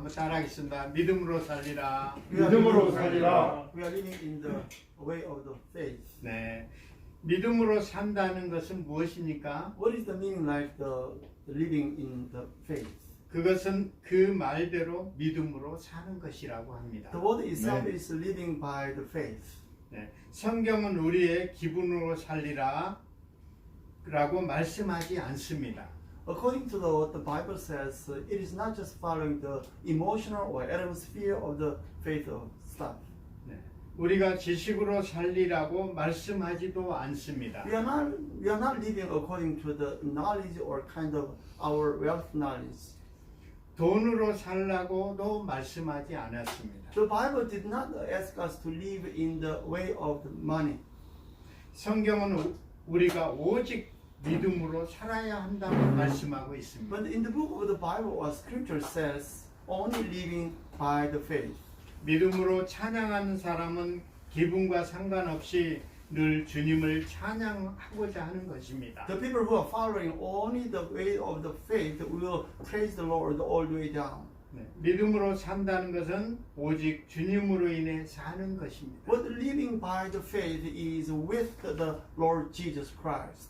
한번 따라하겠습니다. 믿음으로 살리라. We are 믿음으로 living- 살리라. We are living in the way of the faith. 네. 믿음으로 산다는 것은 무엇입니까? What is the meaning like the, the living in the faith? 그것은 그 말대로 믿음으로 사는 것이라고 합니다. The word itself 네. is living by the faith. 네. 성경은 우리의 기분으로 살리라 라고 말씀하지 않습니다. According to the, what the Bible says, uh, it is not just following the emotional or atmosphere of the faith of stuff. 네. 우리가 지식으로 살리라고 말씀하지도 않습니다. We are not we are not living according to the knowledge or kind of our wealth knowledge. 돈으로 살라고도 말씀하지 않았습니다. The Bible did not ask us to live in the way of the money. 성경은 우- 우리가 오직 믿음으로 살아야 한다고 말씀하고 있습니다. But in the book of the Bible, what Scripture says, only living by the faith. 믿음으로 찬양하는 사람은 기분과 상관없이 늘 주님을 찬양하고자 하는 것입니다. The people who are following only the way of the faith will praise the Lord all the way down. 네, 믿음으로 산다는 것은 오직 주님으로 인해 사는 것입니다. But living by the faith is with the Lord Jesus Christ.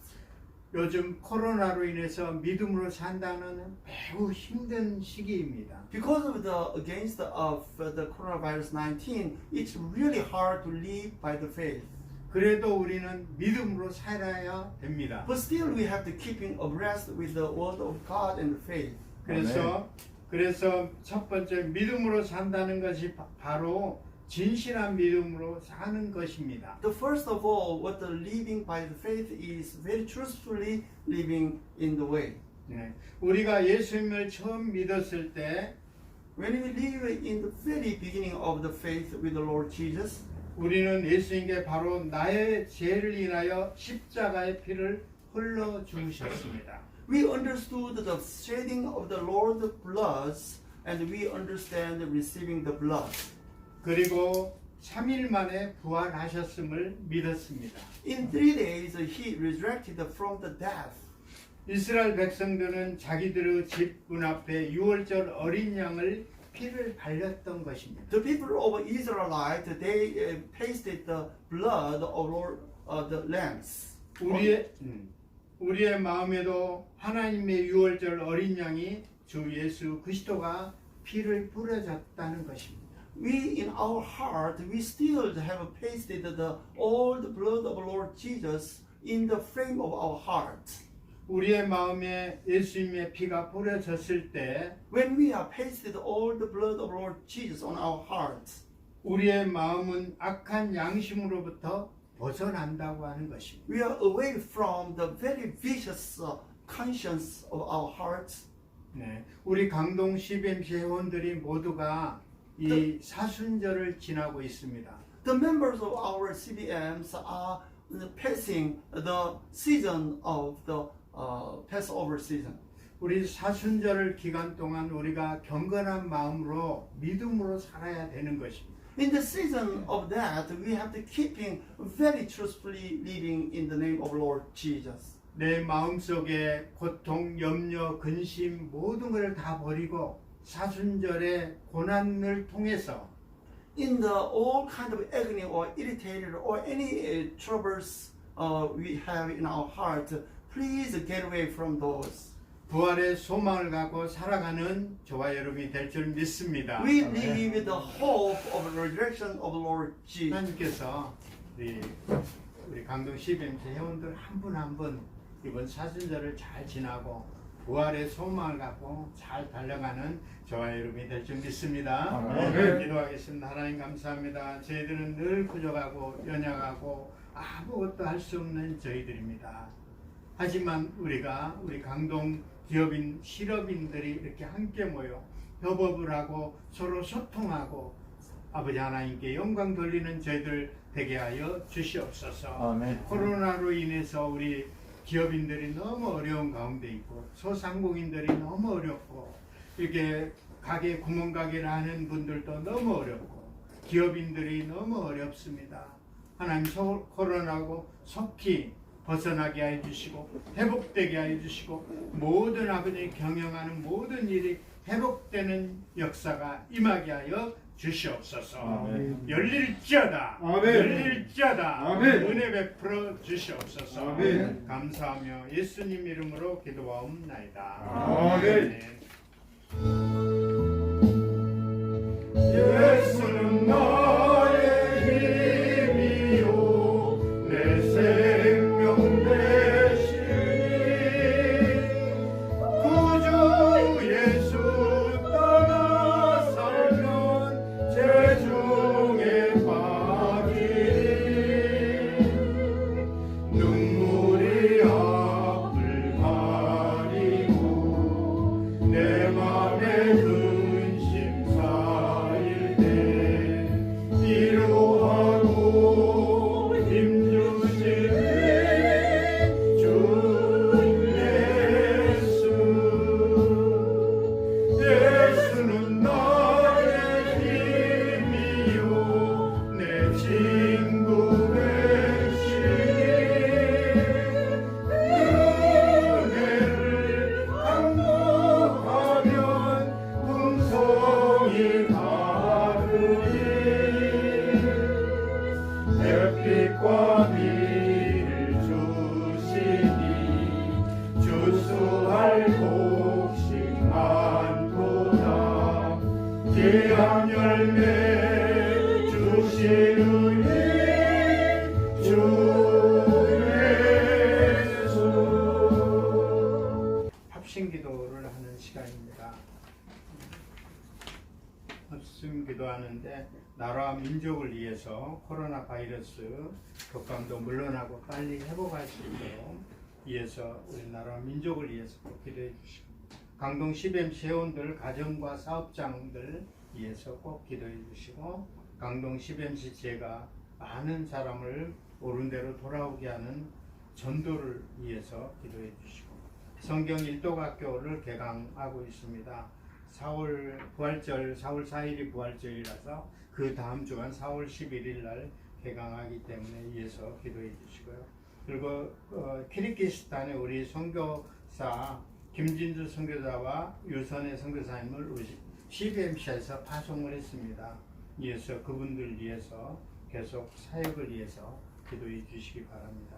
요즘 코로나로 인해서 믿음으로 산다는 매우 힘든 시기입니다. Because of the against of the coronavirus 19, it's really hard to live by the faith. 그래도 우리는 믿음으로 살아야 됩니다. But still, we have to keeping abreast with the word of God and faith. 그래서 그래서 첫 번째 믿음으로 산다는 것이 바- 바로 진실한 믿음으로 사는 것입니다. The first of all, what the living by the faith is very truthfully living in the way. 네. 우리가 예수님을 처음 믿었을 때 When we live in the very beginning of the faith with the Lord Jesus, 우리는 예수님께 바로 나의 죄를 인하여 십자가의 피를 흘러 주셨습니다. we understood the shedding of the Lord's blood, and we understand receiving the blood. 그리고 3일 만에 부활하셨음을 믿었습니다. In three days, he resurrected from the death. 이스라엘 백성들은 자기들의 집 문 앞에 유월절 어린 양을 피를 발렸던 것입니다. The people of Israelite, they uh, pasted the blood of Lord, uh, the lambs. 우리의 음, 우리의 마음에도 하나님의 유월절 어린 양이 주 예수 그리스도가 피를 뿌려졌다는 것입니다. We in our heart, we still have pasted the old blood of Lord Jesus in the frame of our heart. 우리의 마음에 예수님의 피가 뿌려졌을 때 When we are pasted all the blood of Lord Jesus on our hearts, 우리의 마음은 악한 양심으로부터 벗어난다고 하는 것입니다. we are away from the very vicious uh, conscience of our hearts. 네, 우리 강동 CBMC 회원들이 모두가 이 사순절을 지나고 있습니다. The members of our CBMs are passing the season of the uh, Passover season. 우리 사순절 기간 동안 우리가 경건한 마음으로 믿음으로 살아야 되는 것입니다. In the season of that, we have to keeping very truthfully living in the name of Lord Jesus. 내 마음 속에 고통, 염려, 근심 모든 것을 다 버리고 사순절의 고난을 통해서 In the all kind of agony or irritated or any uh, troubles uh, we have in our heart, please get away from those. 부활의 소망을 갖고 살아가는 저와 여러분이 될 줄 믿습니다. We live with the hope of the resurrection of Lord Jesus. 하나님께서 우리, 우리 강동 CBMC 회원들 한 분 한 분 이번 사순절을 잘 지나고 부활의 소망을 갖고 잘 달려가는 저와 여러분이 될 줄 믿습니다. 아멘. 기도하겠습니다. 하나님 감사합니다. 저희들은 늘 부족하고 연약하고 아무 것도 할 수 없는 저희들입니다. 하지만 우리가 우리 강동 기업인 실업인들이 이렇게 함께 모여 협업을 하고 서로 소통하고 아버지 하나님께 영광 돌리는 저희들 되게 하여 주시옵소서. 아멘. 코로나로 인해서 우리 기업인들이 너무 어려운 가운데 있고 소상공인들이 너무 어렵고 이렇게 가게 구멍가게를 하는 분들도 너무 어렵고 기업인들이 너무 어렵습니다. 하나님 소- 코로나고 속히 벗어나게 해 주시고 회복되게 해 주시고 모든 아버지 경영하는 모든 일이 회복되는 역사가 임하게 하여 주시옵소서. 아멘. 열릴지어다. 아멘. 열릴지어다. 아멘. 은혜 베풀어 주시옵소서. 아멘. 감사하며 예수님 이름으로 기도하옵나이다. 아멘. 예수 코로나 바이러스 독감도 물러나고 빨리 회복할 수 있도록 위해서 우리나라 민족을 위해서 꼭 기도해 주시고 강동 CBMC 회원들 가정과 사업장들 위해서 꼭 기도해 주시고 강동 CBMC 제가 많은 사람을 옳은 대로 돌아오게 하는 전도를 위해서 기도해 주시고 성경 일독학교를 개강하고 있습니다. 4월 부활절 4월 4일이 부활절이라서 그 다음 주간 4월 11일 날 개강하기 때문에 위해서 기도해 주시고요. 그리고 어, 키르기스탄의 우리 선교사 김진주 선교사와 유선의 선교사님을 우리 CBMC에서 파송을 했습니다. 위해서 그분들 위해서 계속 사역을 위해서 기도해 주시기 바랍니다.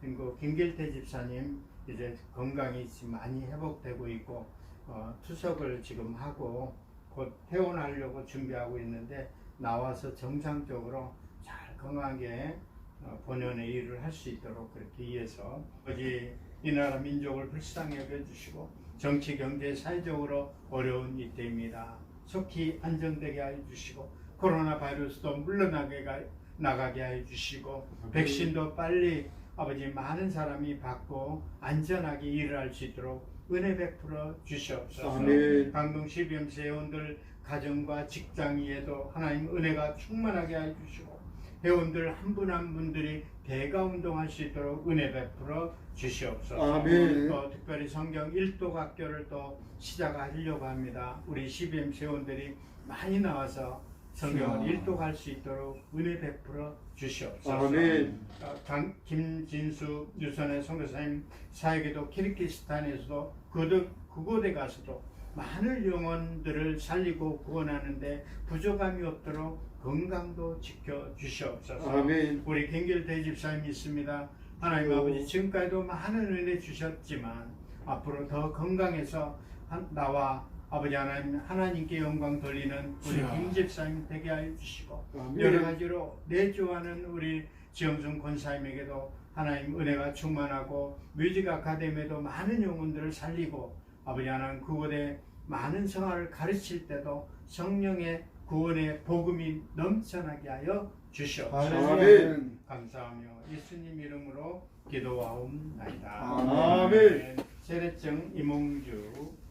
그리고 김길태 집사님 이제 건강이 많이 회복되고 있고 어, 투석을 지금 하고 곧 퇴원하려고 준비하고 있는데 나와서 정상적으로 잘 건강하게 어, 본연의 일을 할 수 있도록 그렇게 위해서 아버지 이 나라 민족을 불쌍히 여겨주시고 정치 경제 사회적으로 어려운 이때입니다. 속히 안정되게 하여 주시고 코로나 바이러스도 물러나게 가- 나가게 하여 주시고 백신도 빨리 아버지 많은 사람이 받고 안전하게 일을 할 수 있도록 은혜 베풀어 주시옵소서. 아멘. 강동 CBMC 회원들 가정과 직장 위에도 하나님 은혜가 충만하게 해 주시고 회원들 한 분한 분들이 대가 운동할 수 있도록 은혜 베풀어 주시옵소서. 아멘. 또 특별히 성경 일독 학교를 또 시작하려고 합니다. 우리 CBMC 회원들이 많이 나와서 성경을 아. 일독할 수 있도록 은혜 베풀어 주시옵소서. 아멘. 어, 강, 김진수 유선의 선교사님 사역에도 키르기스탄에서도 그도 그곳에 가서도 많은 영혼들을 살리고 구원하는데 부족함이 없도록 건강도 지켜 주시옵소서. 아멘. 우리 김길 대집사님 있습니다. 하나님 오. 아버지 지금까지도 많은 은혜 주셨지만 앞으로 더 건강해서 한- 나와 아버지 하나님 하나님께 영광 돌리는 우리 주여. 김 집사님 되게 하여 주시고 아멘. 여러 가지로 내주하는 우리 지영순 권사님에게도 하나님 은혜가 충만하고 뮤직 아카데미에도 많은 영혼들을 살리고 아버지 하나님 그곳에 많은 생활을 가르칠 때도 성령의 구원의 복음이 넘쳐나게 하여 주시옵소서. 아멘. 감사하며 예수님 이름으로 기도하옵나이다. 아멘. 세례증 이몽주 어,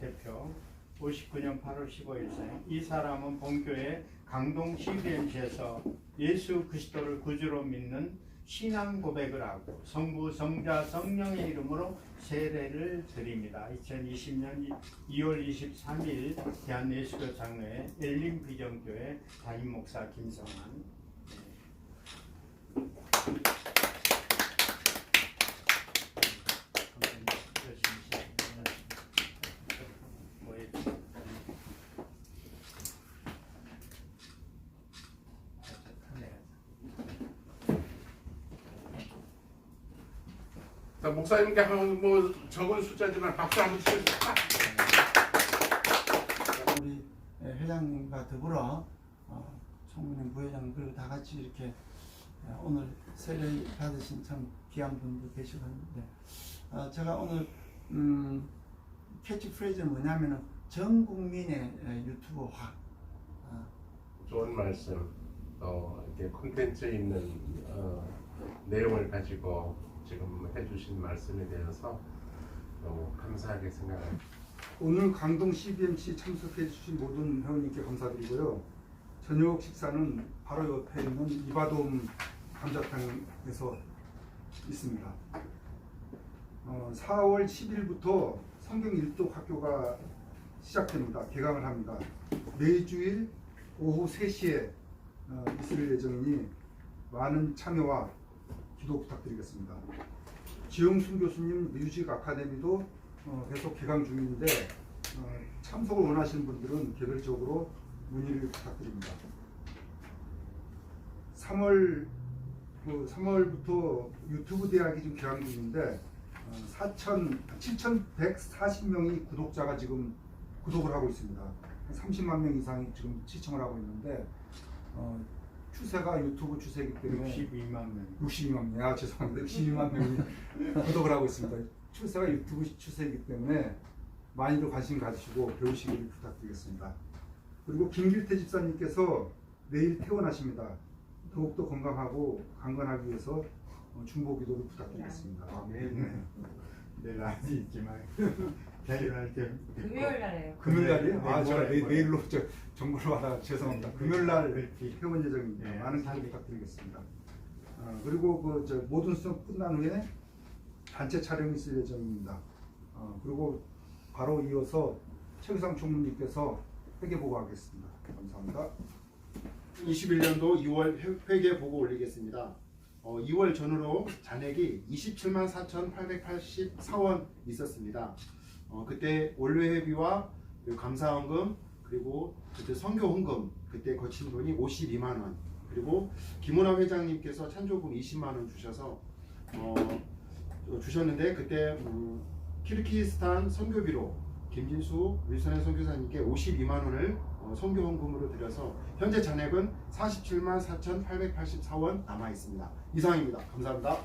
대표 59년 8월 15일생 이 사람은 본교회 강동 CBMC에서 예수 그리스도를 구주로 믿는 신앙 고백을 하고 성부 성자 성령의 이름으로 세례를 드립니다. 2020년 2월 23일 대한예수교 장로회 엘림 비전교회 담임 목사 김성환 감사합니다. 열심히 시작합니다. 뭐 자, 목사님께 한 뭐 적은 숫자지만 박수 한번 치주세요. 우리 예, 회장님과 더불어 어, 총무님 부회장 그리고 다 같이 이렇게 예, 오늘 세례 받으신 참 귀한 분들 계시고 하는데 어, 제가 오늘 음, 캐치프레이즈는 뭐냐면은 전 국민의 예, 유튜브화. 어, 좋은 말씀, 또 이렇게 콘텐츠에 있는 어, 내용을 가지고 지금 해주신 말씀에 대해서 너무 감사하게 생각합니다. 오늘 강동 CBMC 참석해 주신 모든 회원님께 감사드리고요. 저녁 식사는 바로 옆에 있는 이바돔 감자탕에서 있습니다. 어, 4월 10일부터 성경 일독 학교가 시작됩니다. 개강을 합니다. 매주일 오후 3시에 어, 있을 예정이니 많은 참여와 기도 부탁드리겠습니다. 지영순 교수님 뮤직 아카데미도 어, 계속 개강 중인데 어, 참석을 원하시는 분들은 개별적으로 문의를 부탁드립니다. 3월 그 3월부터 유튜브 대학이 지금 개강 중인데 어, 4천 7,140명이 구독자가 지금 구독을 하고 있습니다. 30만 명 이상이 지금 시청을 하고 있는데 어, 추세가 유튜브 추세이기 때문에 62만 명. 62만 명, 아 죄송합니다. 62만 명이 구독을 하고 있습니다. 추세가 유튜브 추세이기 때문에 많이들 관심 가지시고 배우시기를 부탁드리겠습니다. 그리고 김길태 집사님께서 내일 퇴원하십니다. 더욱더 건강하고 강건하기 위해서 어, 중보 기도를 부탁드리겠습니다. 아멘. 내일 아직 있지만 데려갈 때 금요일 날에요. 금요일 날이요? 아 네, 제가 모레, 내, 모레. 내일로 저 정보를 받아 죄송합니다. 금요일 날 그렇지. 퇴원 예정입니다. 네, 많은 사기. 부탁드리겠습니다. 어, 그리고 그 저 모든 수업 끝난 후에 단체 촬영이 있을 예정입니다. 어, 그리고 바로 이어서 최규상 총무님께서 회계 보고하겠습니다. 감사합니다. 21년도 2월 회계 보고 올리겠습니다. 어, 2월 전후로 잔액이 27만 4,884원 있었습니다. 어, 그때 원료회비와 그 감사원금 그리고 그때 선교 헌금 그때 거친 돈이 52만 원 그리고 김은하 회장님께서 찬조금 20만 원 주셔서 어, 어, 주셨는데 그때 음, 키르기스탄 선교비로 김진수 윌선의 선교사님께 52만 원을 어, 선교 헌금으로 드려서 현재 잔액은 47만 4,884원 남아 있습니다. 이상입니다. 감사합니다.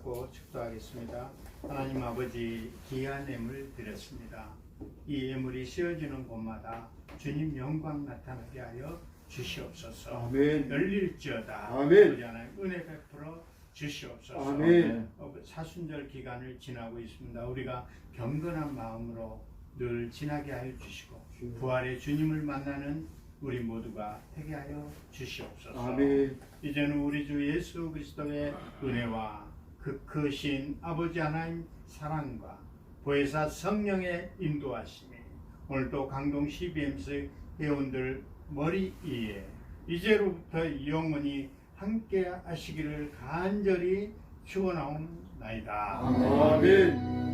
하고 축도하겠습니다. 하나님 아버지 귀한 예물 드렸습니다. 이 예물이 씌어지는 곳마다 주님 영광 나타나게 하여 주시옵소서. 아멘. 열릴지어다. 아멘. 아버지 하나님 은혜 베풀어 주시옵소서. 아멘. 어, 사순절 기간을 지나고 있습니다. 우리가 경건한 마음으로 늘 지나게 하여 주시고 부활의 주님을 만나는 우리 모두가 되게 하여 주시옵소서. 아멘. 이제는 우리 주 예수 그리스도의 은혜와 그 크신 아버지 하나님 사랑과 보혜사 성령의 인도하심이 오늘도 강동 CBMC 회원들 머리 위에 이제로부터 영원히 함께 하시기를 간절히 축원하옵나이다. 아멘.